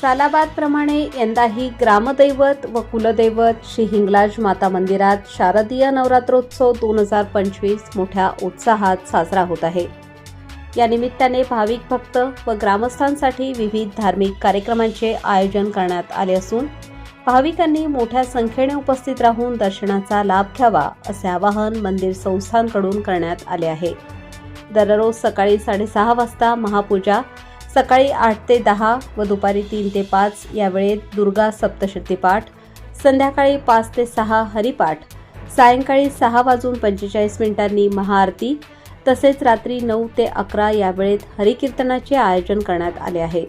सालाबादप्रमाणे यंदाही ग्रामदैवत व कुलदैवत श्री हिंगलाज माता मंदिरात शारदीय नवरात्रोत्सव दोन हजार पंचवीस मोठ्या उत्साहात साजरा होत आहे. या निमित्ताने भाविक भक्त व ग्रामस्थांसाठी विविध धार्मिक कार्यक्रमांचे आयोजन करण्यात आले असून भाविकांनी मोठ्या संख्येने उपस्थित राहून दर्शनाचा लाभ घ्यावा असे आवाहन मंदिर संस्थांकडून करण्यात आले आहे. दररोज सकाळी साडेसहा वाजता महापूजा सकाळी आठ ते दहा व दुपारी तीन ते पाच या वेळेत दुर्गा सप्तशती पाठ संध्याकाळी पाच ते सहा हरिपाठ सायंकाळी सहा वाजून पंचेचाळीस मिनिटांनी महाआरती तसेच रात्री नऊ ते अकरा या वेळेत हरिकीर्तनाचे आयोजन करण्यात आले आहे.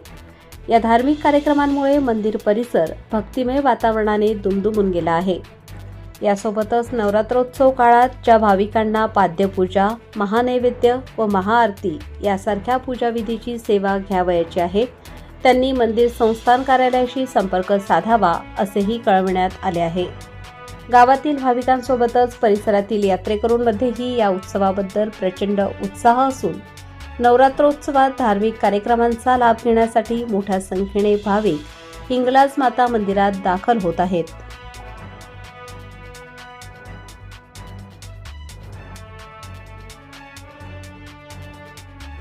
या धार्मिक कार्यक्रमांमुळे मंदिर परिसर भक्तिमय वातावरणाने दुमदुमून गेला आहे. यासोबतच नवरात्रोत्सव काळात ज्या भाविकांना पाद्यपूजा महानैवेद्य व महाआरती यासारख्या पूजाविधीची सेवा घ्यावयाची आहे त्यांनी मंदिर संस्थान कार्यालयाशी संपर्क साधावा असेही कळविण्यात आले आहे. गावातील भाविकांसोबतच परिसरातील यात्रेकरूंमध्येही या उत्सवाबद्दल प्रचंड उत्साह असून नवरात्रोत्सवात धार्मिक कार्यक्रमांचा लाभ घेण्यासाठी मोठ्या संख्येने भाविक हिंगलाज माता मंदिरात दाखल होत आहेत.